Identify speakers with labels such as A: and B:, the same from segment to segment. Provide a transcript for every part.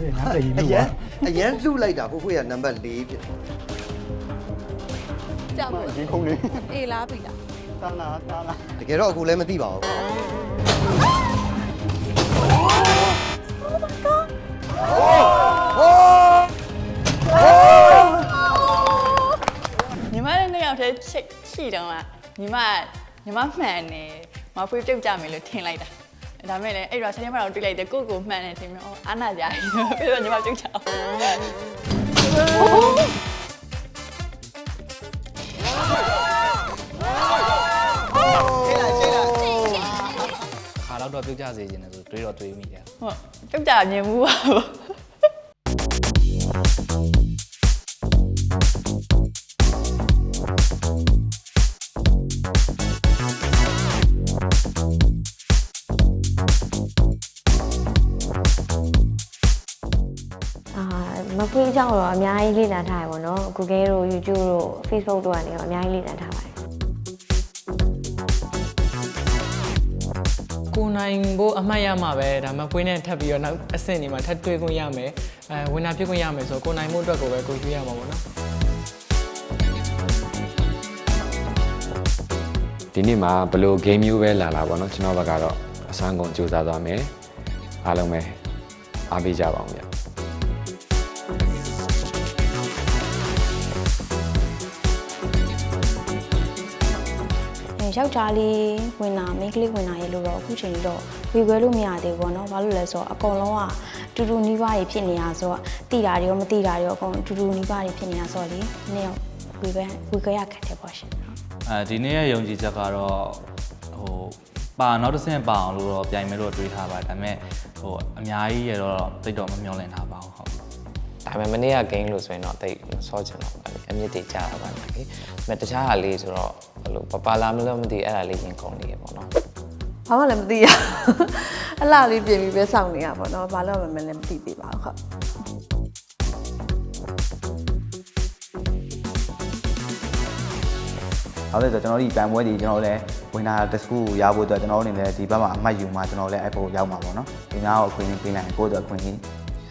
A: အေးတော်လေးငါတည်
B: အ
A: လို့
B: ရ
A: ပါ
B: န်အရန်လှုပ်လိုက်တာကိုကိုရနံပါတ်4ဖြစ်တယ်
C: ကြောက်လို့
D: ရင်ခုန်လေး
C: အေးလားပြီလား
D: တာလာတာလာ
B: တကယ်တော့အခုလည်းမသိပါဘူး
E: ညီမနဲ့နှစ်ယောက်တည်းချိတ်ရှိတော့ကညီမညီမမှန်နေမဖွေးပြုတ်ကြမယ်လို့ထင်လိုက်တာ ဒါမဲ့လည်းအဲ့တော့ဆက်ရမတော့တွေးလိုက်တယ်ကိုယ့်ကိုမှန်နေထင်မျိုးအာနာကြပြီပြီးတော့ညီမပြုတ်ချအောင်
F: ခါတော့တော့ပြုတ်ကြစေခြင်းနဲ့ဆိုတွေးတော့တွေးမိတယ်
E: ဟုတ်ပြုတ်ကြမြင်မှုပါ
G: မဖွေးအကြောင်းတော့အများကြီးလေ့လာထားရပါတော့ Google တို့ YouTube တို့ Facebook တို့ကနေတော့အများကြီးလေ့လာထားပါတယ်
H: ကိုနိုင်ဖို့အမှတ်ရမှာပဲဒါမှဖွေးနဲ့ထပ်ပြီးတော့နောက်အဆင့်နေမှာထပ်တွေ့ခွင့်ရမယ်အဲဝင်တာဖြစ်ခွင့်ရမယ်ဆိုတော့ကိုနိုင်ဖို့အတွက်ကိုပဲကိုရွေးရမှာပေါ့နော်
I: ဒီနေ့မှာဘယ်လို game မျိုးပဲလာလာပေါ့နော်ကျွန်တော်ဘက်ကတော့အစမ်းကုန်ကြိုးစားသွားမယ်အားလုံးပဲအားပေးကြပါအောင်ဗျ
J: ယောက်ျားလေးဝင်တာမိန်းကလေးဝင်တာရဲ့လို့တော့အခုချိန်ကြီးတော့ဝေခွဲလို့မရသေးဘူးပေါ့နော်ဘာလို့လဲဆိုတော့အကုန်လုံးကတူတူနီးပါးတွေဖြစ်နေတာဆိုတော့တိတာတွေရောမတိတာတွေရောအကုန်တူတူနီးပါးတွေဖြစ်နေတာဆိုတော့လေနေ့ရောက်ဝေခွဲဝေခွဲရခက်တယ်ပေါ့ရှင်ဟုတ်
F: အဲဒီနေ့ရဲ့ယုံကြည်ချက်ကတော့ဟိုပါနောက်တစ်ဆင့်ပါအောင်လို့တော့ပြိုင်မယ်လို့တွေးထားပါတယ်ဒါပေမဲ့ဟိုအများကြီးရတော့တိတ်တော့မမျောလင့်ထားပါဘူးဟုတ်
K: ဒါပေမဲ့မနေ့က game လို့ဆိုရင်တော့တိတ်မစောချင်တော့ဘူးအမြင့်တွေကြာတာပါလေဒါပေမဲ့တခြားဟာလေးဆိုတော့ဘယ်လိုပပလာမလို့မသိအဲ့ဒါလေးရင်ကုန်နေရပေါ့နော်
C: ဘာမှလည်းမသိရအလားလေးပြင်ပြီးပဲစောင့်နေရပါတော့ဘာလို့မှလည်းမသိသေးပါဘူးဟုတ်
D: ဟုတ်တယ်ဆိုတော့ကျွန်တော်ဒီပန်ပွဲဒီကျွန်တော်လည်းဝင်တာတစ်ခုကိုရဖို့အတွက်ကျွန်တော်အနေနဲ့ဒီဘက်မှာအမှတ်ယူမှကျွန်တော်လည်းအဲ့ဘက်ကိုရောက်မှာပေါ့နော်ဒီများကိုအခွင့်အရေးပေးနိုင်ကိုယ့်အတွက်အခွင့်အရေး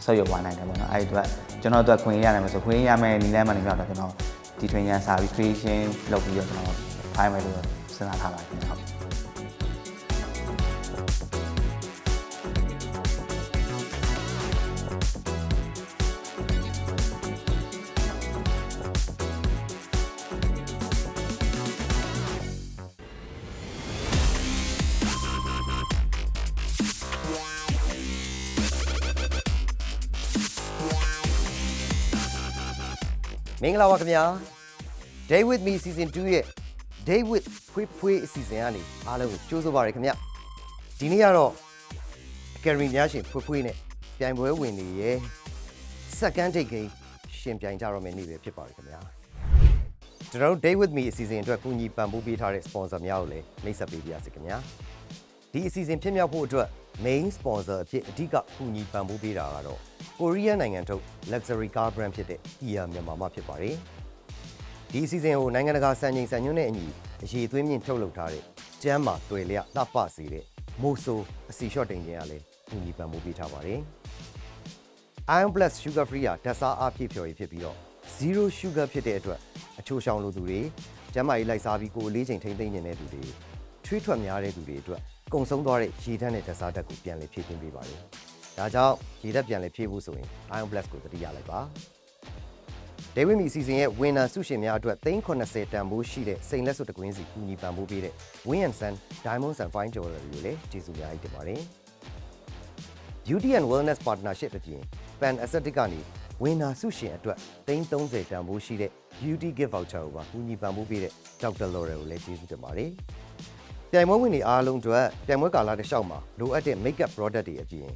D: ဆော့ရသွားနိုင်တယ်ပေါ့နော်အဲ့ဒီအတွက်ကျွန်တော်အတွက်ခွင့်ရနိုင်မှာဆိုခွင့်ရမယ်နီလန်းမှနေတော့ကျွန်တော်ဒီ training စာပြီး creation လုပ်ပြီးတော့ကျွန်တော်ဖိုင်မယ်လို့စဉ်းစားထားပါတယ်ခင်ဗျာဟုတ်
B: မင်္ဂလာပါခင်ဗျာ Day with me season 2ရဲ့ Day with ဖွေးဖွေးအစီအစဉ်ကနေအားလုံးကိုကြိုးစားပါရခင်ဗျဒီနေ့ကတော့ Academy များရှင်ဖွေးဖွေးနဲ့ပြိုင်ပွဲဝင်နေရဲ့ second take game ရှင်ပြိုင်ကြတော့မယ့်နေ့ပဲဖြစ်ပါတယ်ခင်ဗျာကျွန်တော်တို့ Day with me အစီအစဉ်အတွက်ကူညီပံ့ပိုးပေးထားတဲ့ sponsor များကိုလည်းနှိပ်စက်ပေးပါရစေခင်ဗျာ ဒီအစီအစဉ်ဖြစ်မြောက်ဖို့အတွက် main sponsor အဖြစ်အဓိကကူညီပံ့ပိုးပေးတာကတော့ Korea နိုင်ငံထုတ် luxury car brand ဖြစ်တဲ့ Kia မြန်မာမှဖြစ်ပါတယ်ဒီအစီအစဉ်ကိုနိုင်ငံတကာစံချိန်စံညွှန်းနဲ့အညီအရေးသွင်းမြင့်ထုတ်လုပ်ထားတဲ့ကျမ်းမာတွေ့လျလှပစေတဲ့မိုးဆိုးအစီရှော့တင်ခြင်းကလည်းကူညီပံ့ပိုးပေးထားပါတယ် Iron Plus Sugar Free ကဓာတ်စားအားဖြည့်ဖြော်ရည်ဖြစ်ပြီးတော့ zero sugar ဖြစ်တဲ့အတွက်အချိုးရှောင်လိုသူတွေကျန်းမာရေးလိုက်စားပြီးကိုယ်အလေးချိန်ထိမ့်သိမ့်နေတဲ့သူတွေထွေးထွက်များတဲ့သူတွေအတွက် ကုံဆုံးသွားတဲ့ရေဓာတ်နဲ့ဓာတ်စားဓာတ်ကိုပြန်လည်ဖြည့်တင်းပေးပါတယ်။ဒါကြောင့်ရေဓာတ်ပြန်လည်ဖြည့်ဖို့ဆိုရင် Iron Plus ကိုသတိရလိုက်ပါ။ David Me စီစဉ်ရဲ့ winner ဆုရှင်များအတွက်380တန်ဖိုးရှိတဲ့စိန်လက်စွပ်တကွင်းစီကူညီပံ့ပိုးပေးတဲ့ Win and Sun Diamond Sun Fine Jewelry ကိုလည်းကျေးဇူးများကြီးတင်ပါတယ်။ Beauty and Wellness Partnership အပြင် Pan Aesthetic ကနေဝင်းနာဆုရှင်အတွက်330တန်ဖိုးရှိတဲ့ Beauty Gift Voucher ကိုပါကူညီပံ့ပိုးပေးတဲ့ Dr. Laurel ကိုလည်းကျေးဇူးတင်ပါတယ်။ ပြိုင်ပွဲဝင်တွေအားလုံးအတွက်ပြိုင်ပွဲကာလတစ်လျှောက်မှာလိုအပ်တဲ့ makeup product တွေအပြင်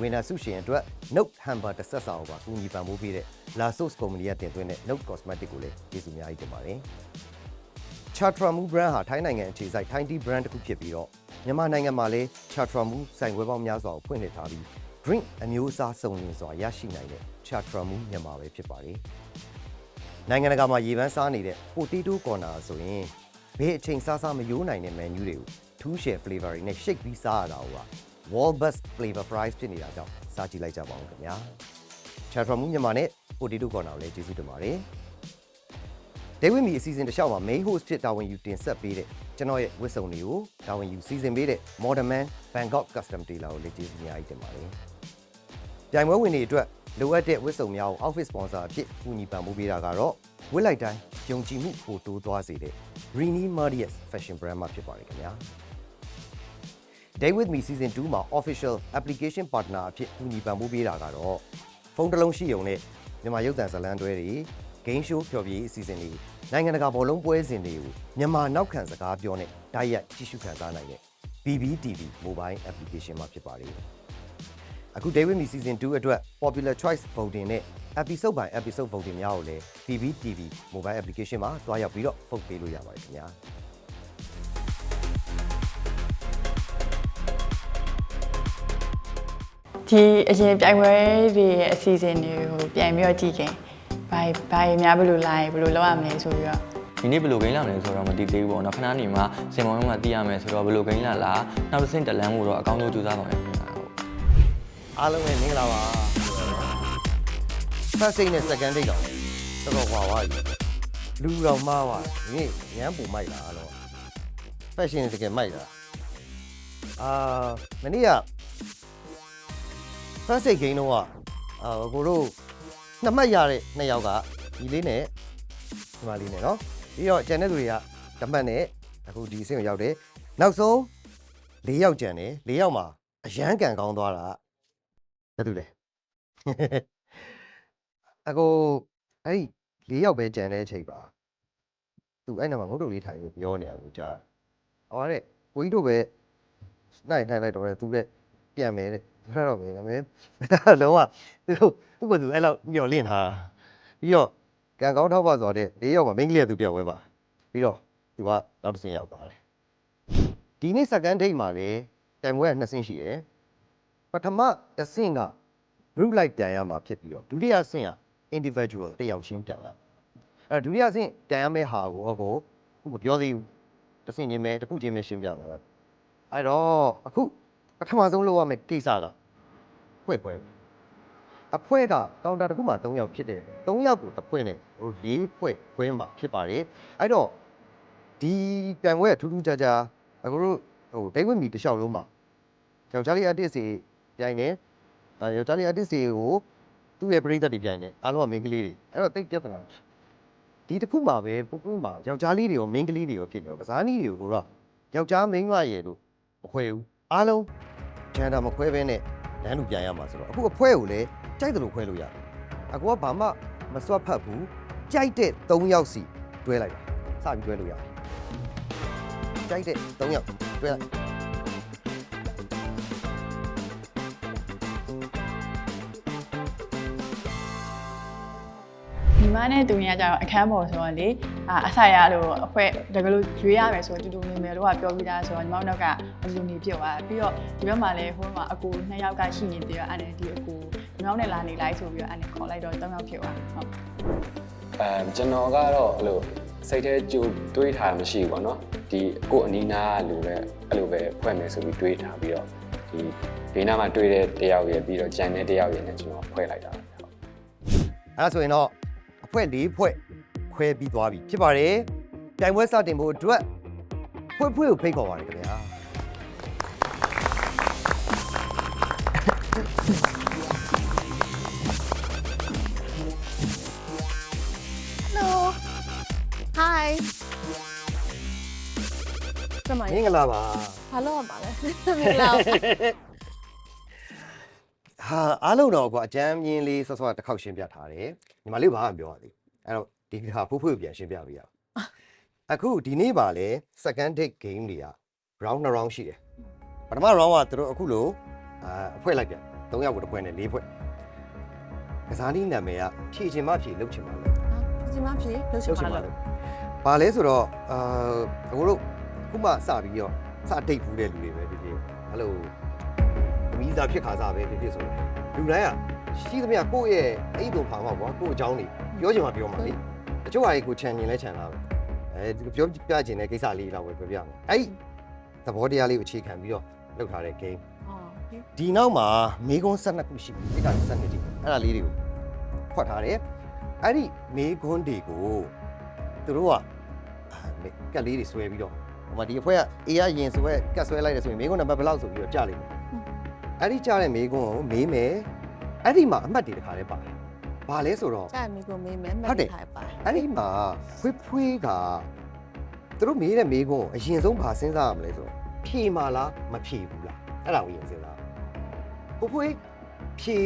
B: ဝင်းနာဆုရှင်အတွက် Note Hamper တစ်ဆက်စာကိုပါကူညီပံ့ပိုးပေးတဲ့ La Sauce Company ကတင်သွင်းတဲ့ Note Cosmetic ကိုလည်းကျေးဇူးအများကြီးတင်ပါတယ်။ Chatra Mu brand ဟာထိုင်းနိုင်ငံအခြေစိုက် Thai tea brand တစ်ခုဖြစ်ပြီးတော့မြန်မာနိုင်ငံမှာလည်း Chatra Mu ဆိုင်ခွဲပေါင်းများစွာကိုဖွင့်လှစ်ထားပြီး drink အမျိုးအစားစုံလင်စွာရရှိနိုင်တဲ့ Chatra Mu မြန်မာပဲဖြစ်ပါတယ်။နိုင်ငံတကာမှာရေပန်းစားနေတဲ့ Potato Corner ဆိုရင် ဘယ်အချိန်စားစားမယိုးနိုင်တဲ့ menu တွေကို two share flavor တွေနဲ့ shake ပြီးစားရတာက Walbus Flavor Fries ဖြစ်နေတာကြောင့်စားကြည့်လိုက်ကြပါဦးခင်ဗျာ Chat from မြန်မာနဲ့ Potato Corner ကိုလည်းကျေးဇူးတင်ပါတယ် Day with me အစီအစဉ်တစ်လျှောက်မှာ main host ဖြစ်တာဝန်ယူတင်ဆက်ပေးတဲ့ကျွန်တော်ရဲ့ဝတ်စုံတွေကိုတာဝန်ယူစီစဉ်ပေးတဲ့ Modern Man Bangkok Custom Tailor ကိုလည်းကျေးဇူးအများကြီးတင်ပါတယ်။ပြိုင်ပွဲဝင်တွေအတွက်လိုအပ်တဲ့ဝတ်စုံများကို outfit sponsor အဖြစ်ကူညီပံ့ပိုးပေးတာကတော့ဝတ်လိုက်တိုင်း ယုံကြည်မှုပိုတိုးသွားစေတဲ့ Rini Marius Fashion Brand မှာဖြစ်ပါတယ်ခင်ဗျာ။ Day with me season 2မှာ official application partner အဖြစ်ကူညီပံ့ပိုးပေးတာကတော့ဖုန်းတစ်လုံးရှိုံနဲ့မြန်မာရုပ်သံဇာတ်လမ်းတွဲတွေ game show ဖျော်ဖြေရေးအစီအစဉ်တွေနိုင်ငံတကာဘောလုံးပွဲစဉ်တွေကိုမြန်မာနောက်ခံစကားပြောနဲ့တိုက်ရိုက်ကြည့်ရှုခံစားနိုင်တဲ့ BBTV mobile application မှာဖြစ်ပါတယ်။အခု David Me season 2အတွက် popular choice voting နဲ့ episode by episode voting များကိုလည်း BBTV mobile application မှာတွားရောက်ပြီးတော့ vote ပေးလို့ရပါတယ်ခင်ဗျာ။
E: ဒီအရင်ပြိုင်ပွဲတွေရဲ့အစီအစဉ်တွေကိုပြန်ပြီးတော့ကြည့်ခင်ဘာဘာများဘယ်လိုလာရင်ဘယ်လိုလုပ်ရမလဲဆိုပြီးတော့
F: ဒီနေ့ဘယ်လိုဂိမ်းလာမလဲဆိုတော့မသိသေးဘူးပေါ့နော်ခဏနေမှစင်မောင်းကသိရမယ်ဆိုတော့ဘယ်လိုဂိမ်းလာလားနောက်တစ်ဆင့်တလန်းကိုတော့အကောင်းဆုံးကြိုးစားပါမယ်ခင်ဗျာဟုတ်
B: အားလုံးပဲမင်္ဂလာပါ first date နဲ့ second date တော့တော်တော်ဟွာသွားပြီလူတော်မှားသွားဒီနေ့ရမ်းပူမိုက်လာတော့ fashion တကယ်မိုက်လာအာမနေ့က first date game တော့အာကိုတို့နှစ်မှတ်ရတဲ့နှစ်ယောက်ကဒီလေးနဲ့ဒီမလေးနဲ့နော်ပြီးတော့ကျန်တဲ့သူတွေကဓမှတ်နဲ့အခုဒီအဆင့်ကိုရောက်တယ်နောက်ဆုံး၄ယောက်ကျန်တယ်၄ယောက်မှာအရန်ကန်ကောင်းသွားတာဘာတူလဲ အကိုအဲ့ဒီ၄ယောက်ပဲကြံတဲ့အချိန်ပါသူအဲ့နာမှာငုတ်တုတ်လေးထိုင်ပြီးပြောနေရကိုကြားဟောတဲ့ကိုကြီးတို့ပဲနိုင်နိုင်လိုက်တော့တယ်သူလည်းပြန်မယ်တဲ့ဖရတော့မယ်ဒါပေမဲ့လုံးဝသူတို့သူ့ဘသူအဲ့လောက်မျောလင့်ထားပြီးတော့ကံကောင်းထောက်ပါဆိုတဲ့၄ယောက်မှာမိန်းကလေးကသူပြောက်ဝဲပါပြီးတော့သူကနောက်တစ်ဆင့်ရောက်သွားတယ်ဒီနေ့ second date မှာလေတိုင်ပွဲကနှစ်ဆင့်ရှိတယ်ပထမအဆင့်က group like တန်ရမှာဖြစ်ပြီးတော့ဒုတိယအဆင့်က individual တစ်ယောက်ချင်းတန်ရအဲဒုတိယအဆင့်တန်ရမယ့်ဟာကိုအခုခုမပြောသေးဘူးတစ်ဆင့်ချင်းပဲတစ်ခုချင်းပဲရှင်းပြမှာအဲတော့အခုပထမဆုံးလုပ်ရမယ့်ကိစ္စကဖွဲ့ဖွဲ့အဖွဲကကောင်တာတစ်ခုမှ3ယောက်ဖြစ်တယ်3ယောက်ကိုတစ်ဖွဲ့နဲ့ဟို၄ဖွဲ့ခွဲမှာဖြစ်ပါတယ်အဲတော့ဒီပြန်ပွဲကထူးထူးခြားခြားအခုတို့ဟိုဒိတ်ဝင့်မီတစ်လျှောက်လုံးမှာယောက်ျားလေး artist တွေပြိုင်တယ်အဲယောက်ျားလေး artist တွေကို သူ့ရဲ့ပရိသတ်တွေပြိုင်တယ်အားလုံးက main ကလေးတွေအဲ့တော့တိတ်ပြဿနာဒီတစ်ခုမှာပဲပုပ်ပုမှာယောက်ျားလေးတွေရော main ကလေးတွေရောဖြစ်နေတော့ကစားနည်းတွေကိုတော့ယောက်ျား main မရဲ့လို့မခွဲဘူးအားလုံး gender မခွဲဘဲနဲ့လမ်းလူပြိုင်ရမှာဆိုတော့အခုအဖွဲကိုလည်းကြိုက်တယ်လို့ခွဲလို့ရတယ်အကူကဘာမှမစွတ်ဖတ်ဘူးကြိုက်တဲ့၃ယောက်စီတွဲလိုက်ပါစပြီးတွဲလို့ရတယ်ကြိုက်တဲ့၃ယောက်တွဲလိုက်
E: မနဲ့သူညာကြတော့အခန်းပေါ်ဆိုတော့လေအာအဆိုင်ရလို့အဖွဲတကယ်လို့ရွေးရမယ်ဆိုတော့တူတူနေမယ်လို့ကပြောပြီးသားဆိုတော့ညီမတို့ကအလူနေပြုတ်သွားပြီးတော့ဒီဘက်မှာလည်းဟိုမှာအကူနှစ်ယောက်ကရှိနေပြီးတော့အဲ့ဒီအကူညီမတို့နဲ့လာနေလိုက်ဆိုပြီးတော့အဲ့ဒီခေါ်လိုက်တော့၃ယောက်ဖြစ်သွားဟုတ်
I: အဲကျွန်တော်ကတော့အဲ့လိုစိတ်ထဲကြိုတွေးထားတာမရှိဘူးပေါ့နော်ဒီကို့အနီးနားကလူပဲအဲ့လိုပဲဖွဲ့မယ်ဆိုပြီးတွေးထားပြီးတော့ဒီဘေးနားမှာတွေးတဲ့တယောက်ရယ်ပြီးတော့ကြံတဲ့တယောက်ရယ်နဲ့ကျွန်တော်ဖွဲ့လိုက်တာဟုတ်
B: အဲ့ဒါဆိုရင်တော့အ ဖွဲ့၄ဖွဲ့ခွဲပြီးသွားပြီဖြစ်ပါတယ်တိုင်ပွဲစတင်ဖို့အတွက်ဖွဲ့ဖွဲ့ကိုဖိတ်ခေါ်ပါတယ်ခင်ဗျာ
C: ကျမ
B: မ
C: ရေ
B: င်္ဂလာပါ
C: ဘာလို့ရမှာလဲမင်္ဂလာပါ
B: ဟာအားလုံးတော့ကွာအကြမ်းမြင်လေးဆော့ဆော့တစ်ခေါက်ရှင်းပြထားတယ်ညီ မလေးဘာမှမပြောရသေးဘူးအဲ့တော့ဒီဟာဖိုးဖိုးကိုပြန်ရှင်းပြပေးရအောင်အခုဒီနေ့ပါလေ second date game တွေက round 2 round ရှိတယ်ပထမ round ကသူတို့အခုလို့အာအဖွဲလိုက်ပြန်3ယောက်ကိုတစ်ဖွဲနဲ့4ဖွဲကစားနည်းနာမည်ကဖြည့်ချင်မှဖြည့်လုပ်ချင်မှလုပ်
C: ဒီမှာဖြေလှုပ်ရှင်ပါလို့။
B: ဘာလဲဆိုတော့အာအခုတို့ခုမှစပြီးတော့စတိတ်ဖူးတဲ့လူတွေပဲဖြစ်ဖြစ်အဲ့လိုအမီးစားဖြစ်ခါစားပဲဖြစ်ဖြစ်ဆိုတော့လူတိုင်းက ရှိသမျှကိုယ့်ရဲ့အိတ်တုံဖာမှာပေါ့ကိုယ့်အကြောင်းတွေပြောချင်မှပြောမှာလေတချို့ဟာတွေကိုခြံကျင်လဲခြံလာပဲအဲဒီပြောပြချင်တဲ့ကိစ္စလေးတော့ပဲပြောပြမယ်အဲ့ဒီသဘောတရားလေးကိုအခြေခံပြီးတော့လုပ်ထားတဲ့ game
C: ဟော
B: ဒီနောက်မှာမေကွန်း12ခုရှိပြီဒီကနေ့12တိအဲ့ဒါလေးတွေကိုဖွက်ထားတယ်အဲ့ဒီမေကွန်းတွေကိုသူတို့ကအာမေကက်လေးတွေဆွဲပြီးတော့ဟိုမှာဒီအဖွဲကအေးရရင်ဆွဲကက်ဆွဲလိုက်တယ်ဆိုရင်မေကွန်းနံပါတ်ဘယ်လောက်ဆိုပြီးတော့ကြာလိမ့်မယ်အဲ့ဒီကြာတဲ့မေကွန်းကိုမေးမယ် အဲ့ဒီမှာအမှတ်တွေတစ်ခါလေးပါတယ်ဘာလဲဆိုတော့
C: ကြာမိကိုမေးမယ်မ
B: ဟုတ်တယ်
C: ထိုင်ပါ
B: အဲ့ဒီမှာဖွေးဖွေးကသူတို့မေးတဲ့မေးခွန်းကိုအရင်ဆုံးဘာစဉ်းစားရမလဲဆိုတော့ဖြေမာလားမဖြေဘူးလားအဲ့ဒါကိုရင်စဉ်းစားဖွေးဖွေးဖြေ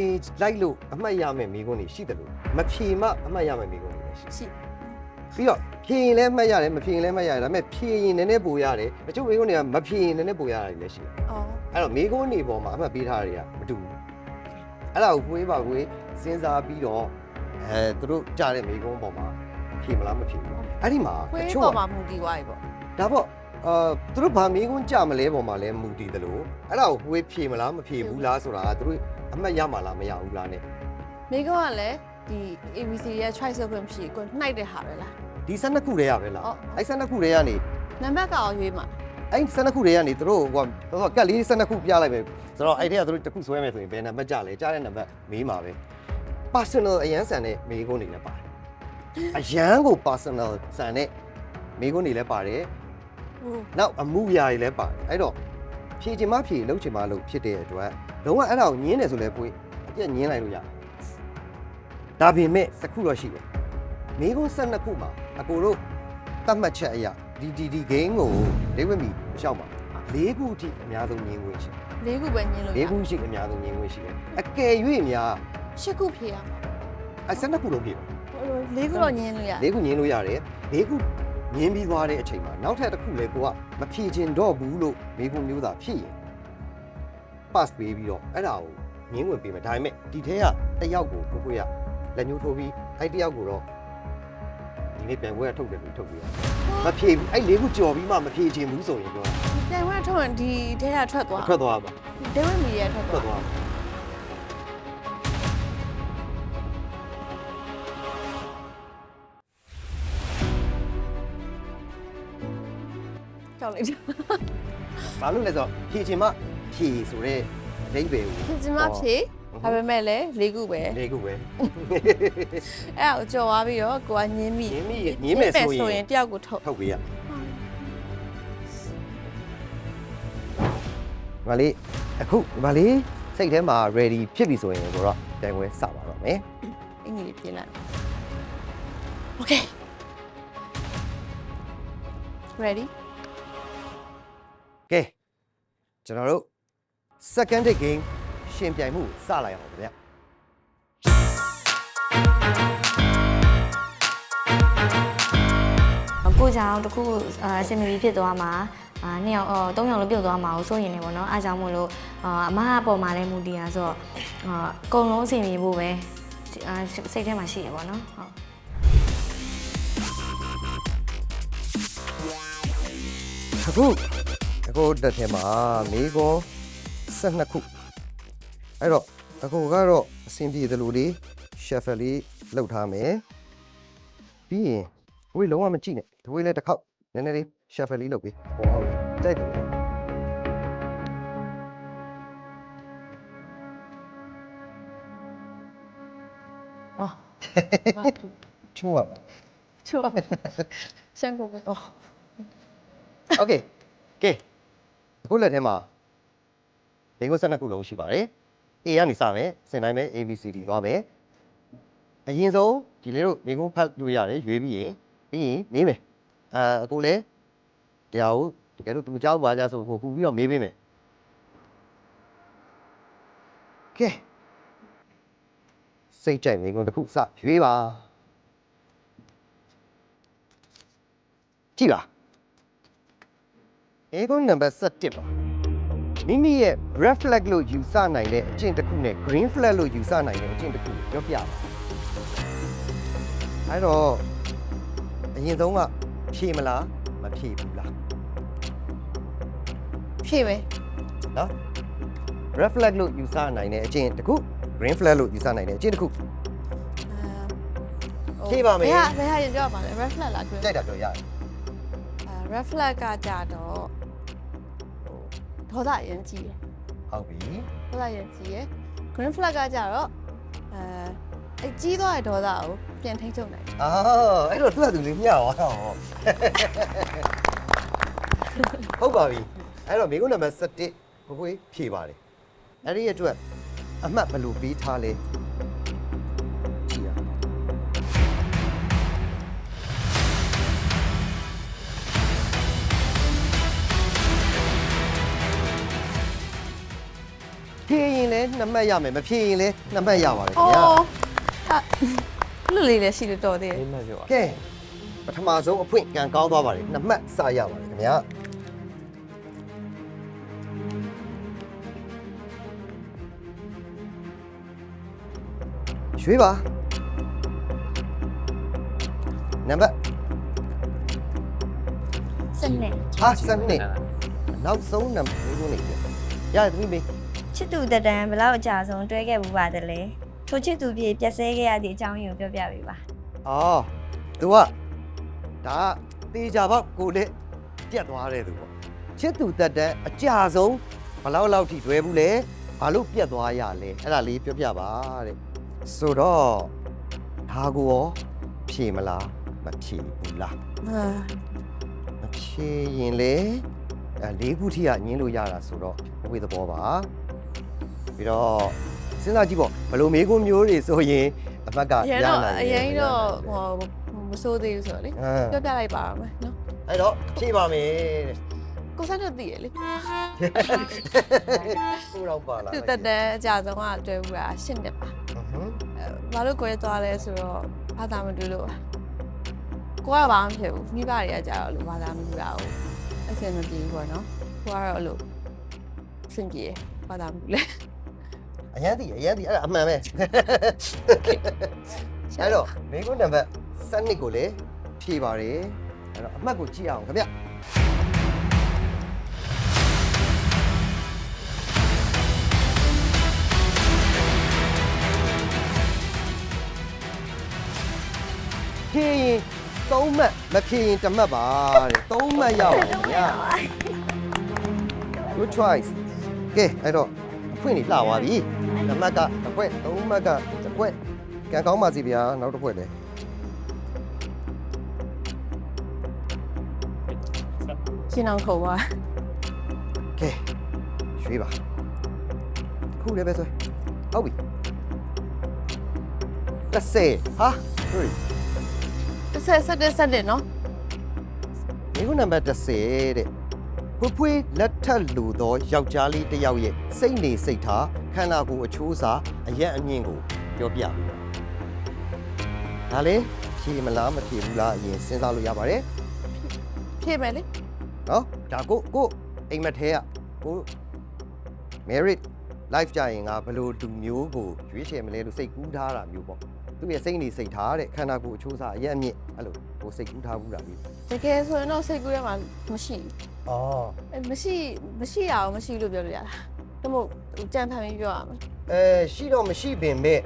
B: လိုက်လို့အမှတ်ရမယ်မေးခွန်းတွေရှိတယ်လို့မဖြေမှအမှတ်ရမယ်မေးခွန်းတွေလည်းရှိ
C: ရှိ
B: ပြီးတော့ဖြေရင်လည်းအမှတ်ရတယ်မဖြေရင်လည်းအမှတ်ရတယ်ဒါပေမဲ့ဖြေရင်နည်းနည်းပိုရတယ်တချို့မေးခွန်းတွေကမဖြေရင်နည်းနည်းပိုရတယ်လည်းရှိတယ်
C: အော်
B: အဲ့တော့မေးခွန်းတွေပေါ်မှာအမှတ်ပေးထားတာတွေကမတူဘူး အဲ့ဒါကိုဖွေးပါဖွေးစဉ်းစားပြီးတော့အဲသူတို့ကြားတဲ့မေးခွန်းပေါ်မှာဖြေမလားမဖြေဘူးအဲ့ဒီမှာ
C: ခွေး
B: တချို့
C: ပေါ်
B: က
C: မှာမူတည်သွားပြီပေါ့
B: ဒါပေါ့အာသူတို့ဘာမေးခွန်းကြမလဲပေါ်မှာလဲမူတည်တယ်လို့အဲ့ဒါကိုဖွေးဖြေမလားမဖြေဘူးလားဆိုတာကသူတို့အမှတ်ရမှာလားမရဘူးလား ਨੇ
C: မိကောကလည်းဒီ ABC ရဲ့ choice ခွင့်ဖြစ်ကိုနှိုက်တဲ့ဟာပဲလား
B: ဒီ12ခုတည်းရပဲလား
C: ဟုတ်
B: အဲ့12ခုတည်းကနေ
C: နံပါတ်ကအောင်ရွေးမှာ
B: အဲ့12ခုတည်းကနေသူတို့ဟိုကတော့ကတ်လေး12ခုပြလိုက်ပဲဆိုတော့အဲ့ဒီကသူတို့တစ်ခုဆွဲမယ်ဆိုရင်ဘယ်နံပါတ်ကြလဲကြားတဲ့နံပါတ်မေးမှာပဲ personal အရန်ဆန်တဲ့မေးခွန်းတွေလည်းပါတယ်အရန်ကို personal ဆန်တဲ့မေးခွန်းတွေလည်းပါတယ်
C: ဟုတ်
B: နောက်အမှုရာတွေလည်းပါတယ်အဲ့တော့ဖြည့်ချင်မှဖြည့်လုံးချင်မှလုံးဖြစ်တဲ့အတွက်လုံးဝအဲ့ဒါကိုညင်းတယ်ဆိုလဲပွေးအပြက်ညင်းလိုက်လို့ရတယ်ဒါပေမဲ့တစ်ခုတော့ရှိတယ်မိကုန်း12ခုမှာအကိုတို့တတ်မှတ်ချက်အရာ ဒီဒီဒီ game ကိုလေးဝက်မီမလျှောက်ပါ၄ခုအထိအများဆုံးညင်းဝင်ရှိတယ်
C: လေးခုပဲညင်းလို့ရ
B: ၄ခုရှိအများဆုံးညင်းဝင်ရှိတယ်အကယ်၍များ
C: ရှစ်ခုဖြေရမှာ
B: အဲ12ခုလုံးပြည့်ပါ
C: ဟိုလေးခုတော့ညင်းလို့ရ
B: ၄ခုညင်းလို့ရတယ်၄ခုညင်းပြီးသွားတဲ့အချိန်မှာနောက်ထပ်တစ်ခုလည်းကိုကမဖြည့်ချင်တော့ဘူးလို့မိကုန်းမျိုးသားဖြစ်ရင် pass ပေးပြီးတော့အဲ့ဒါကိုငင်းဝင်ပေးမယ်ဒါပေမဲ့ဒီထဲကတစ်ယောက်ကိုကိုကိုရလက်ညှိုးထိုးပြီးအဲ့တစ်ယောက်ကိုတော့ ဒီနေ့ပြန်ဝဲထုတ်တယ်လို့ထုတ်ပြီးတော့မဖြေဘူးအဲ့လေးခုကြော်ပြီးမှမဖြေချင်ဘူးဆိုရင်ပြော
C: တိုင်ဝမ်ထုတ်ရင်ဒီထဲကထွက်သွား
B: ထွက်သွားပါ
C: ဒေဝမီရဲ့ထွက်
B: ထွက်
C: သွား
B: သွားပါ
C: ကြောက်လိုက်တာ
B: ဘာလို့လဲဆိုတော့ဖြေချင်မှဖြေဆိုတော့ဒိဗေကို
C: ဖြေချင်မှဖြေ ဒါပေမဲ့လည်းလေးခုပဲ
B: လေးခုပဲ
C: အဲ့ဒါကိုကြော်သွားပြီးတော့ကိုကညင်းမိ
B: ညင်းမိညင်းမယ်ဆိုရင်
C: ရင်တယောက်ကိုထုတ်
B: ထုတ်ပေးရမလေးအခုမလေးစိတ်ထဲမှာ ready ဖြစ်ပြီဆိုရင်ကိုတော့တိုင်ဝဲစပါတော့မယ်
C: အင်ကြီးလေးပြင်လိုက် Okay Ready
B: ကဲကျွန်တော်တို့ second day game ရှင်ပြိုင်မှုစလိုက်အောင်ခင်ဗျ
G: ကိုကြောင်တစ်ခုအာအစင်မီဖြစ်သွားမှာအာနှစ်ယောက်အော်သုံးယောက်လုံးပြုတ်သွားမှာကိုစိုးရင်နေပေါ့နော်အားကြောင့်မို့လို့အာအမအပေါ်မှာလည်းမူတည်ရဆိုတော့အာအကုန်လုံးအစင်မီဖို့ပဲအာစိတ်ထဲမှာရှိရပေါ့နော်ဟုတ်
B: အခုအခုတက်ထဲမှာမိကွန်12ခု အဲ့တော့အခုကတော့အဆင်ပြေသလိုလေး shuffle လေးလုပ်ထားမယ်ပြီးရင်ဝေးလုံးဝမကြည့်နဲ့ဒီဝေးလည်းတစ်ခေါက်နည်းနည်းလေး shuffle လေးလုပ်ပေးဟောတိုက်တယ်
C: အော်
B: ချိုးပါ
C: ချိုးရှန်ကိုပဲတော့
B: โอเคကဲအခုလက်ထဲမှာဘင်္ဂို12ခုလုံးရှိပါတယ် A ကနေစမယ်စင်တိုင်းပဲ A B C D သွားမယ်အရင်ဆုံးဒီလေးတို့ဘင်္ဂိုဖတ်လို့ရတယ်ရွေးပြီးရင်ပြီးရင်မေးမယ်အာအခုလေတရားကိုတကယ်လို့သူကြောက်ပါကြဆိုဟိုပူပြီးတော့မေးပေးမယ်ကဲစိတ်ကြိုက်ဘင်္ဂိုတစ်ခုစရွေးပါကြည့်ပါအေကွန်နံပါတ်7ပါ မိမိရဲ့ red flag လို့ယူဆနိုင်တဲ့အကျင့်တစ်ခုနဲ့ green flag လို့ယူဆနိုင်တဲ့အကျင့်တစ်ခုကိုပြောပြပါအဲ့တော့အရင်ဆုံးကဖြေမလားမဖြေဘူးလား
C: ဖြည့်မယ်
B: နော် red flag လို့ယူဆနိုင်တဲ့အကျင့်တစ်ခု green flag လို့ယူဆနိုင်တဲ့အကျင့်တစ်ခုဖြည့်ပါမယ်
C: ဘယ်ဟာဘယ်ဟာရင်ပြောပါလဲ red flag လားတွေ့
B: ကြိုက်တာပြောရတယ်
C: အဲ red flag ကကြတော့ဟို ဒဒေါသအရင်ကြီးတယ်
B: ဟုတ်ပြီ
C: ဒေါသအရင်ကြီးရယ် green flag ကကြတော့အဲအဲကြီးသွားတဲ့ဒေါသကိုပြန်ထိန်းချုပ်နိုင်တယ်
B: အာအဲ့တော့သူ့အတူလေးမျှသွားတော့ဟုတ်ပါပြီအဲ့တော့မိကုန်းနံပါတ်7ဘွေးဖြေပါတယ်အဲ့ဒီအတွက်အမှတ်ဘယ်လိုပေးထားလဲ နှစ်မှတ်ရမယ်မဖြေရင်လည်းနှစ်မှတ်ရပါတယ်ခင်ဗျာ
C: အော်အဲ့လိုလေးလည်းရှိလို့တော်သေးတယ်
K: လေးမှတ်ပြောပါ
B: ကဲပထမဆုံးအဖွင့်ကန်ကောင်းသွားပါတယ်နှစ်မှတ်စရပါတယ်ခင်ဗျာရွှေးပါနံပါတ်
G: စနစ်
B: ဟာစနစ်နောက်ဆုံးနံပါတ်ကိုနေပြရတယ်သမီးမေး
G: ချစ်သူတက်တန်ဘယ်လောက်အကြာဆုံးတွဲခဲ့ဘူးပါတယ်လဲထိုချစ်သူပြေပြက်ဆဲခဲ့ရတဲ့အကြောင်းရင်းကိုပြောပြပေးပါ
B: အော် तू ကဒါတေချာပေါက်ကိုလက်ပြတ်သွားတဲ့သူပေါ့ချစ်သူတက်တဲ့အကြာဆုံးဘယ်လောက်လောက်ထိတွဲဘူးလဲဘာလို့ပြတ်သွားရလဲအဲ့ဒါလေးပြောပြပါတဲ့ဆိုတော့ဒါကိုရောဖြေမလားမဖြေဘူးလား
C: အာ
B: မဖြေရင်လေအဲလေးခုထိကညင်းလို့ရတာဆိုတော့ဝေသဘောပါ ပြီးတော့စဉ်းစားကြည့်ပေါ့ဘယ်လိုမေးခွန်းမျိုးတွေဆိုရင်အမှတ်က
C: အရင်
B: ရ
C: တော့
B: နိုင်
C: အရင်တော့ဟိုမစိုးသေးဘူးဆိုတော့လေ
B: အင်း
C: ပြောပြလိုက်ပါမယ်နော်
B: အဲ့တော့ဖြေပါမယ်တဲ့
C: ကိုစန်းတော့သိရလေ
B: ကိုတော့ပါလား
C: သူတက်တဲ့အကြဆုံးကတွဲဘူးတာရှစ်နှစ်ပါ
B: ဟွန်း
C: အဲဘာလို့ကိုရဲသွားလဲဆိုတော့ဘာသာမတူလို့ပါကိုကဘာမှမဖြစ်ဘူးမိဘတွေကကြာတော့လို့ဘာသာမတူတာကိုအဆင်မပြေဘူးပေါ့နော်ကိုကတော့အဲ့လိုအဆင်ပြေတယ်ဘာသာမတူလဲ
B: အရင်တည်းအရင်တည်းအဲ့ဒါအမှန်ပဲအဲ့တော့မိကုန်းနံပါတ်7ကိုလည်းဖြေပါတယ်အဲ့တော့အမှတ်ကိုကြည့်အောင်ခင်ဗျဖြေရင်3မှတ်မဖြေရင်1မှတ်ပါတဲ့3မှတ်ရအောင်ခင်ဗျ Good choice ကဲအဲ့တော့အဖွင့်နေလှသွားပြီ နံပါတ်ကတစ်ခွက်သုံးမှတ်ကတစ်ခွက်ကံကောင်းပါစီဗျာနောက်တစ်ခွက်လည်း
C: ရှင်းအောင်ခုံသွား
B: ကဲရွှေးပါခုလည်းပဲဆွဲဟုတ်ပြီတစ်ဆယ်ဟာတွေ့
C: တစ်ဆက်ဆက်တဲ့ဆက်တဲ့နော်
B: ဒီခုနံပါတ်30တဲ့ဖွဖွေးလက်ထက်လူသောယောက်ျားလေးတစ်ယောက်ရဲ့စိတ်နေစိတ်ထား ခန္ဓာကိုယ်အချိုးစာအရက်အမြင့်ကိုပြောပြပြီဒါလေဖြေမလားမဖြေဘူးလားအရင်စဉ်းစားလို့ရပါတယ်
C: ဖြည့်မယ်လေ
B: နော်ဒါကိုကိုအိမ်မက်ထဲကကို merit life ကြရင်ငါဘယ်လိုလူမျိုးကိုရွေးချယ်မလဲလို့စိတ်ကူးထားတာမျိုးပေါ့သူ့ရဲ့စိတ်နေစိတ်ထားတဲ့ခန္ဓာကိုယ်အချိုးစားအရက်အမြင့်အဲ့လိုကိုစိတ်ကူးထားဘူးတာမျိုး
C: တကယ်ဆိုရင်တော့စိတ်ကူးထဲမှာမရှိဘူး
B: အော်
C: အဲမရှိမရှိရအောင်မရှိလို့ပြောလို့ရတာ တမို့ကြံဖန်ပြီးပြောရမယ်
B: အဲရှိတော့မရှိပင်မဲ့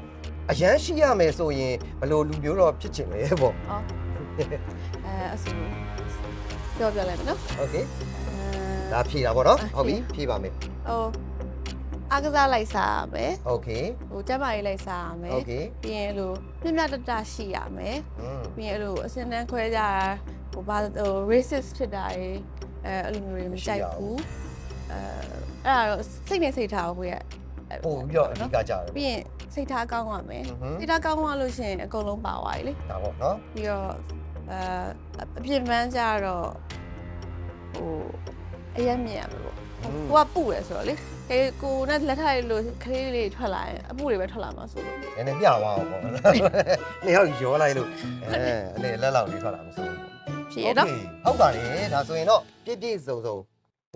B: အရန်ရှိရမယ်ဆိုရင်ဘလို့လူမျိုးတော့ဖြစ်ချင်လေပေါ့။
C: အော်အဲအဆူပြောပြလိုက်မယ်နော်။ Okay ။
B: ဒါဖြေတာပေါ့နော်။ဟုတ်ပြီ
C: ဖြေ
B: ပါမယ်။
C: ဟိုအကစားလိုက်စားရမယ်။
B: Okay ။
C: ဟိုကျမကြီးလိုက်စားရမယ်။
B: Okay ။
C: ပြီးရင်အဲ့လိုမြမြတတရှိရမယ်။ပြီးရင်အဲ့လိုအစင်တန်းခွဲကြတာဟိုဘာဟို racist ဖြစ်တာတွေအဲအဲ့လိုမျိုးတွေမကြိုက်ဘူး။အဲ အဲ့ဒါတော့စိတ်နဲ့စိတ်ထားကိုကိုရဲ့
B: ပို့ပြီးတော့အဓိကကြတယ်
C: ပြီးရင်စိတ်ထားကောင်းရမယ်စိတ်ထားကောင်းသွားလို့ရှိရင်အကုန်လုံးပါသွားပြီလေ
B: ဒါပေါ့နော်
C: ပြီးတော့အာအပြစ်မှန်းကြတော့ဟိုအရက်မြင်ရမှာပေါ့ကိုကပူတယ်ဆိုတော့လေအဲကိုနဲ့လက်ထပ်လို့ခလေးလေးထွက်လာရင်အပူတွေပဲထွက်လာမှာဆိုလို့
B: နည်းနည်းပြသွားအောင်ပေါ့နေရောက်ရောလိုက်လို့အဲအဲ့လက်လောက်လေးထွက်လာမှာဆို
C: ဖြစ်ရတော့
B: ဟုတ်ပါတယ်ဒါဆိုရင်တော့ပြည့်ပြည့်စုံစုံ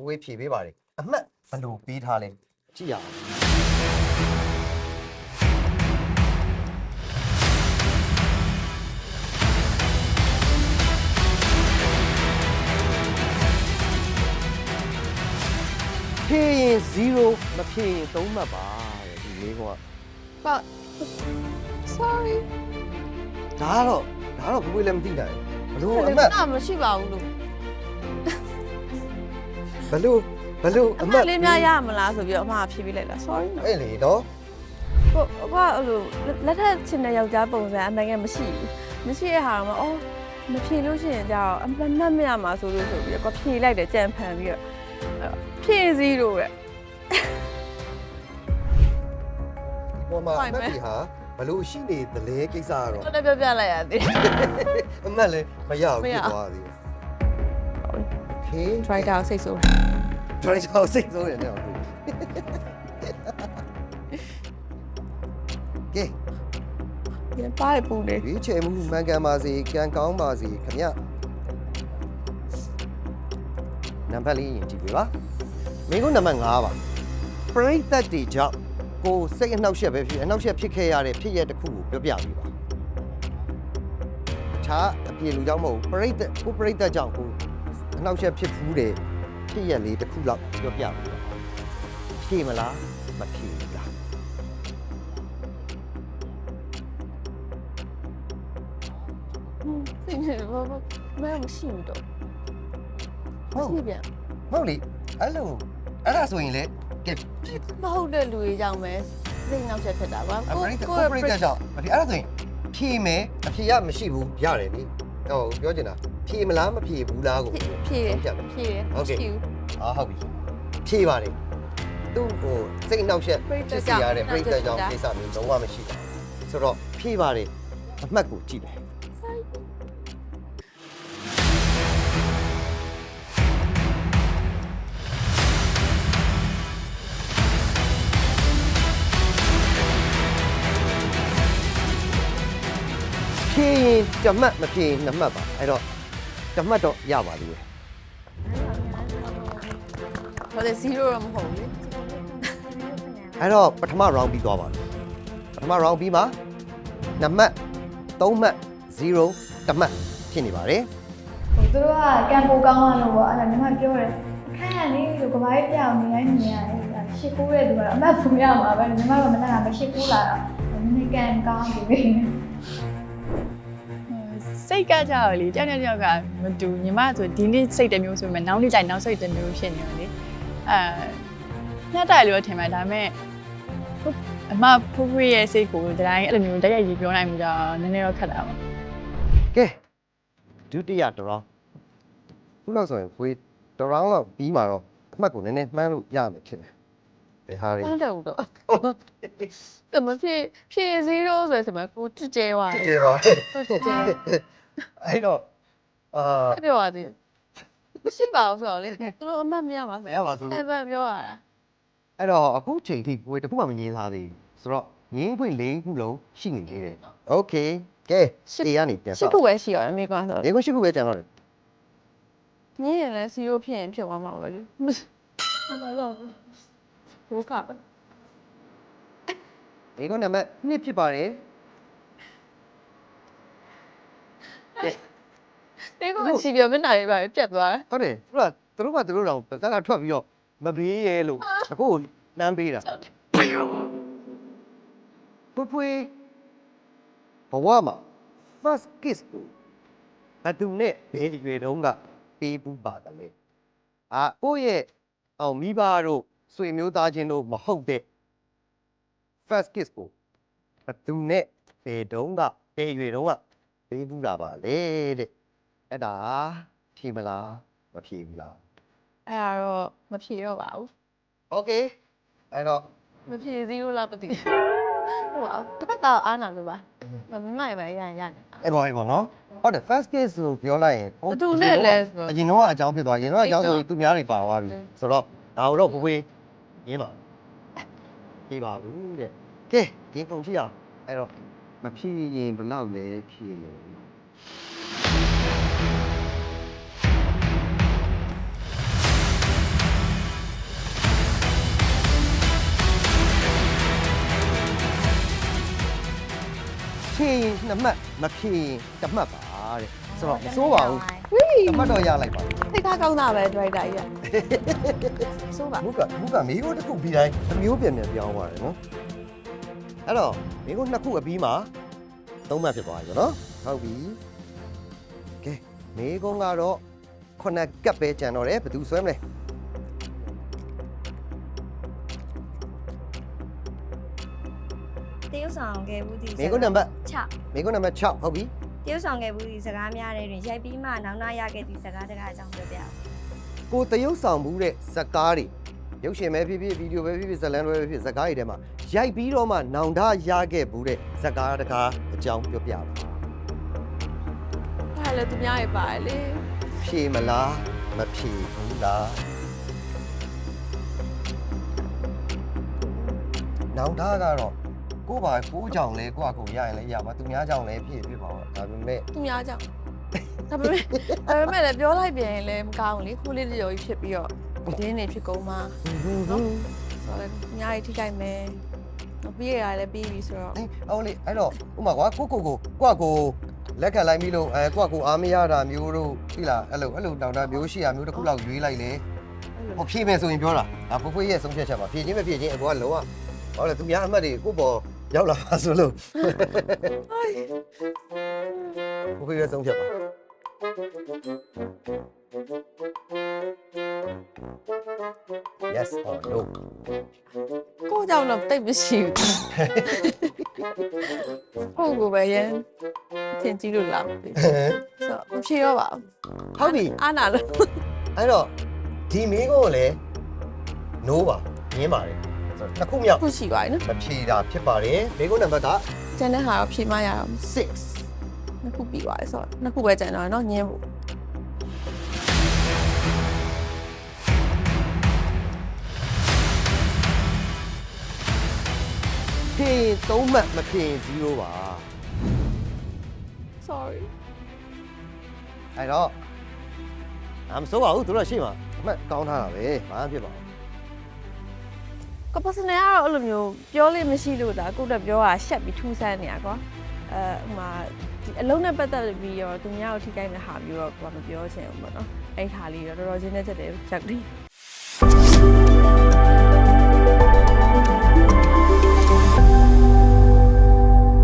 B: ဝေးဖြည့်ပေးပါလေအမှတ် ဘယ်လိုပေးထားလဲကြည့်ရအောင်ဖြေရင်0မဖြေရင်3မှတ်ပါတဲ့ဒီလေးက
C: ပေါ့ sorry
B: ဒါကတော့ဒါကတော့ဘယ်လိုလဲမသိနိုင်ဘူးဘလို့
C: အဲ့
B: အ
C: ဒါ
B: မှတ်
C: ကမရှိပါဘူးလို့
B: ဘလို့ ဘလို့
C: အမ
B: တ်
C: လေးများရမလားဆိုပြီးတော့အမကဖြေးပေးလိုက်တာ sorry နော်
B: အဲ့လေနော်
C: ကိုအကအဲ့လိုလက်ထက်ချင်တဲ့ယောက်ျားပုံစံအမှန်ကမရှိဘူးမရှိရဟာတော့အော်မဖြေလို့ရှိရင်ကြတော့အမှန်မှတ်မရမှာဆိုလို့ဆိုပြီးတော့ဖြေလိုက်တယ်ကြံဖန်ပြီးတော့ဖြေစည်းလို့တဲ့
B: ဟိုမှာအမတ်ကြီးဟာဘလို့ရှိနေသလဲကိစ္စကတော့
C: တော်တော်ပြပြလိုက်ရသေးတယ်
B: အမတ်လည်းမရဘူးဖြစ်သွားသေးတယ် Okay try it out
C: စိတ်ဆိုး တ်ဆိုး
B: try ချောက်စိတ်ဆိုးရတယ်ဟုတ်ကဲ
C: ရပါတယ်ပူနေ
B: ရွေးချယ်မှုမှန်ကန်ပါစေကံကောင်းပါစေခင်ဗျနံပါတ်လေးရင်ကြည့်ပြပါမင်းကနံပါတ်5ပါပရိသတ်တွေကြောင့်ကိုယ်စိတ်အနှောက်အယှက်ပဲဖြစ်အနှောက်အယှက်ဖြစ်ခဲ့ရတဲ့ဖြစ်ရက်တစ်ခုကိုပြောပြပေးပါအခြားအပြေလူကြောင့်မဟုတ်ဘူးပရိသတ်ကိုပရိသတ်ကြောင့်ကိုအနှောက်အယှက်ဖြစ်ဖူးတယ် ဖြစ်ရက်လေးတစ်ခုလောက်ပြောပြပေးပါဖြေမလားမဖြေဘူးလား
C: စိတ်နေဘာဘာမဲမရှိဘူးတော့
B: ဟုတ်
C: ရှိပြန်
B: ဟုတ်လေအဲ့လိုအဲ့ဒါဆိုရင်လေကဲ
C: မဟုတ်တဲ့လူတွေကြောင့်ပဲစိတ်နောက်ချက်ဖြစ်တာပါ
B: အပရိသတ်ကိုပရိသတ်ကြောင့်မဖြေအဲ့ဒါဆိုရင်ဖြေမယ်အဖြေရမရှိဘူးရတယ်လေဟောပြောချင်တာ ဖြေမလားမဖြေဘူးလားကို
C: ဖြည့်
B: ဆုံးဖြတ်မယ်
C: ဖြည့်
B: ဟုတ်ကဲ့
C: ဖြည့်
B: အာဟုတ်ပြီဖြေပါတယ်သူ့ဟိုစိတ်အနှောက်အယှက်
C: ပရိသတ်
B: ဖြစ်စီ
C: ကြောင့်
B: ရတဲ့ပရိသတ်ကြောင့်
C: နှောက်ယှက်
B: ကိစ္စမျိုးလုံးဝမရှိဘူးဆိုတော့ဖြေပါတယ်အမှတ်ကိုကြည့်တယ်ဖြေရင်တမှတ်မဖြေရင်နှစ်မှတ်ပါအဲ့တော့ တမှတ်တော့ရပါလိမ့်မယ်
C: ဘာလဲ0တော့မဟုတ်ဘူးလေ
B: အဲ့တော့ပထမ round ပြီးသွားပါပြီပထမ round ပြီးမှာနှစ်မှတ်သုံးမှတ်0တမှတ်ဖြစ်နေပါတယ်
A: ဟိုသူတို့ကကံပိုကောင်းရလို့ပေါ့အဲ့ဒါညီမပြောတယ်ခန့်ရလေးလို့ကဘာကြီးပြောင်းနေတိုင်းနေရတယ်ရှစ်ကူးတဲ့သူကတော့အမတ်ဖူရမှာပဲညီမတို့မနဲ့ကမရှိကူးလာတော့နည်းနည်းကံကောင်းပြီ
E: စိတ်ကကြတော့လေတယောက်နဲ့တယောက်ကမတူညီမဆိုဒီနေ့စိတ်တစ်မျိုးဆိုပေမဲ့နောက်နေ့ကျရင်နောက်စိတ်တစ်မျိုးဖြစ်နေတယ်လေအဲညတ်တယ်လို့ထင်မှဒါပေမဲ့ဟုတ်အမဖိုးဖွေးရဲ့စိတ်ကိုဒီတိုင်းအဲ့လိုမျိုးတိုက်ရိုက်ကြီးပြောနိုင်မှုကြတော့နည်းနည်းတော့ခက်တာပါ
B: ကဲဒုတိယ round ခုလောက်ဆိုရင်ဝေး round လောက်ပြီးမှာတော့အမှတ်ကိုနည်းနည်းမှန်းလို့ရမယ်ဖြစ်တယ် ဘယ်ဟာတွေ
C: ဟုတ်တယ်ဟုတ်တော့တမဖြည့်ဖြည့်0ဆိုရင်စမကိုကြကြဲသွားတယ်
B: ကျေပါ
C: ဟုတ်ကြကြဲ
B: အဲ့တော့အာ
C: ပြောရသေးမရှိပါဘူးဆိုတော့လေသူတို့အမှတ်မရပါ
B: မ
C: ဘူး
B: ရပါဘူး
C: အဲ့ဘာပြောရတာ
B: အဲ့တော့အခုချိန်ထိကိုယ်တစ်ခုမှမငင်းသားသေးဘူးဆိုတော့ငင်းခွင့်၄ခုလုံးရှိနေသေးတယ်โอเคကဲရှေ့ကနေပြန်
C: ရှစ်
B: ဆောက်
C: ခုပဲရှိရတယ်မိကွာဆို
B: ၄ခုရှိခုပဲကြံတော့တယ်
C: ညရင်လည်း0ဖြစ်ရင်ဖြစ်သွားမှာပဲလေမဟုတ်တော့ ဘူးက
B: ဒီကနံပါတ်2ဖြစ်ပါတယ်ကဲ
C: ဒီကချီပြမျက်နှာလေးပါပြတ်သွားတယ်
B: ဟုတ်တယ်သူကသူတို့ကသူတို့တော့တက်ကထွက်ပြီးတော့မဘေးရဲလို့အခုကိုနှမ်းပေးတာဖွဖွေးဘဝမှာ first kiss ကိုဘယ်သူနဲ့ဘယ်ရွယ်တုန်းကပေးဘူးပါတယ်လေအာကိုယ့်ရဲ့အောင်မိဘတို့ ဆွေမျိုးသားချင်းတို့မဟုတ်တဲ့ first kiss ကိုဘသူနဲ့ဘယ်တုန်းကဘယ်ရွယ်တုန်းကပေးဘူးတာပါလေတဲ့အဲ့ဒါဖြေမလားမဖြေဘူးလား
C: အဲ့ဒါတော့မဖြေတော့ပါဘူး
B: okay အဲ့တော့
C: မဖြေသေးဘူးလားမသိဘူးဟိုပါတစ်ခါတော့အားနာလို့ပါမမနိုင်ပါရရင်ရတယ်
B: အဲ့ပေါ်အဲ့ပေါ်နော်ဟုတ်တယ် first case ကိုပြောလိုက်ရင်
C: ဘသူနဲ့လဲဆိုတော့
B: အရင်တော့အကြောင်းဖြစ်သွားရင်တော့အကြောင်းဆိုသူများတွေပါသွားပြီဆိုတော့ဒါတို့ဘွေး ရင်းပါဖြေပါဘူးတဲ့ကဲဒီပုံကြည့်အောင်အဲ့တော့မဖြေရင်ဘယ်လောက်လဲဖြေလို့ဖြေရင်နှစ်မှတ်မဖြေရင်တစ်မှတ်ပါတဲ့ ဆိုတော့မစိုးပါဘူးဝီးတမတ်တော့ရလိုက်ပါ
C: သိခါကောင်းတာပဲဒရိုက်တာကြီးကစိုးပါ
B: မုကမုကမိကိုတစ်ခုပြီးတိုင်းအမျိုးပြန်ပြန်ပြောင်းသွားတယ်နော်အဲ့တော့မိကိုနှစ်ခုအပြီးမှာသုံးမှတ်ဖြစ်သွားပြီပေါ့နော်ဟုတ်ပြီကဲမိကိုကတော့ခုနကပ်ပဲကြံတော့တယ်ဘယ်သူဆွဲမလဲ
G: တေးဥဆောင်ကဲဘူးဒီ
B: မိကိုနံပါတ်
G: 6
B: မိကိုနံပါတ်6ဟုတ်ပြီ
G: တရုတ်ဆောင်ခဲ့ဘူးဒီစကားများတဲ့တွင်ရိုက်ပြီးမှနောက်နာရခဲ့သည့်စကားတကားအကြောင်းပြောပြအောင်
B: ကိုတရုပ်ဆောင်မှုတဲ့ဇက်ကားတွေရုပ်ရှင်ပဲဖြစ်ဖြစ်ဗီဒီယိုပဲဖြစ်ဖြစ်ဇတ်လန်ပဲဖြစ်ဖြစ်ဇက်ကားတွေထဲမှာရိုက်ပြီးတော့မှနောင်တရခဲ့ဘူးတဲ့ဇက်ကားတကားအကြောင်းပြောပြပါ
C: ဒါလည်းသူများရေးပါတယ်လေ
B: ဖြေမလားမဖြေဘူးလားနောင်တကတော့ ကို့ဘာကို့ကြောင့်လဲကို့အကူရရင်လည်းရပါသူများကြောင့်လည်းဖြစ်ဖြစ်ပါတော့ဒါပေမဲ့
C: သူများကြောင့်ဒါပေမဲ့ဒါပေမဲ့လည်းပြောလိုက်ပြန်ရင်လည်းမကောင်းဘူးလေခိုးလေးတရော်ကြီးဖြစ်ပြီးတော့ဒင်းနေဖြစ်ကုန်မှာဆိုတော့လည်းသူများရေးထိကြိုက်မယ်ပြီးရတာလည်းပြီးပြီဆိုတော့
B: အေးဟုတ်လေအဲ့တော့ဥမာကွာကိုကိုကိုကိုကကိုလက်ခံလိုက်ပြီလို့အဲကိုကကိုအားမရတာမျိုးတို့သိလားအဲ့လိုအဲ့လိုတောင်တမျိုးရှိရမျိုးတစ်ခုလောက်ရွေးလိုက်လေဟိုဖြေမယ်ဆိုရင်ပြောတာဒါဖွဖွရဲ့ဆုံးဖြတ်ချက်ပါဖြေချင်းမဖြေချင်းအကောကလုံးဝဟောလေသူများအမှတ်တွေကိုပေါ် ရောက်လာပါဆိုလို့ဖွဖွရဲ့ဆုံးဖြတ်ပါ Yes or no
C: ကိုယ့်ကြောင့်တော့တိတ်မရှိဘူးဟုတ်ကိုပဲရန်သင်ကြည့်လို့လားမသိဘူးဆိုတော့မဖြေတော့ပါဘူး
B: ဟုတ်ပြီ
C: အာနာလို့
B: အဲ့တော့ဒီမင်းကိုလည်း no ပါငင်းပါတယ်ဆို တော့နှစ်ခုမြောက်
C: ခုရှိပါပြီနော်
B: မဖြေတာဖြစ်ပါတယ်မိကုန်းနံပါတ်က
C: ကျန်တဲ့ဟာတော့ဖြေမရအောင်
B: 6
C: နှစ်ခုပြီးသွားပြီဆိုတော့နှစ်ခုပဲကျန်တော့နော်ညင်းဖို့
B: ဖြေ3မှတ်မဖြေ0ပါ
C: sorry
B: အဲ့တော့အမစိုးပါဘူးသူတို့ရှေ့မှာအမှတ်ကောင်းထားတာပဲဘာမှဖြစ်ပါဘူး
C: ကပတ်စနေကတော့အဲ့လိုမျိုးပြောလို့မရှိလို့ဒါကိုယ့်တက်ပြောတာရှက်ပြီးထူးဆန်းနေရကွာအဲဟိုမှာဒီအလုံးနဲ့ပတ်သက်ပြီးတော့သူများကိုထိခိုက်မဲ့ဟာမျိုးတော့ကိုကမပြောချင်ဘူးပေါ့နော်အဲ့ဟာလေးတော့တော်တော်ချင်းတဲ့ချက်တွေချက်ပြီး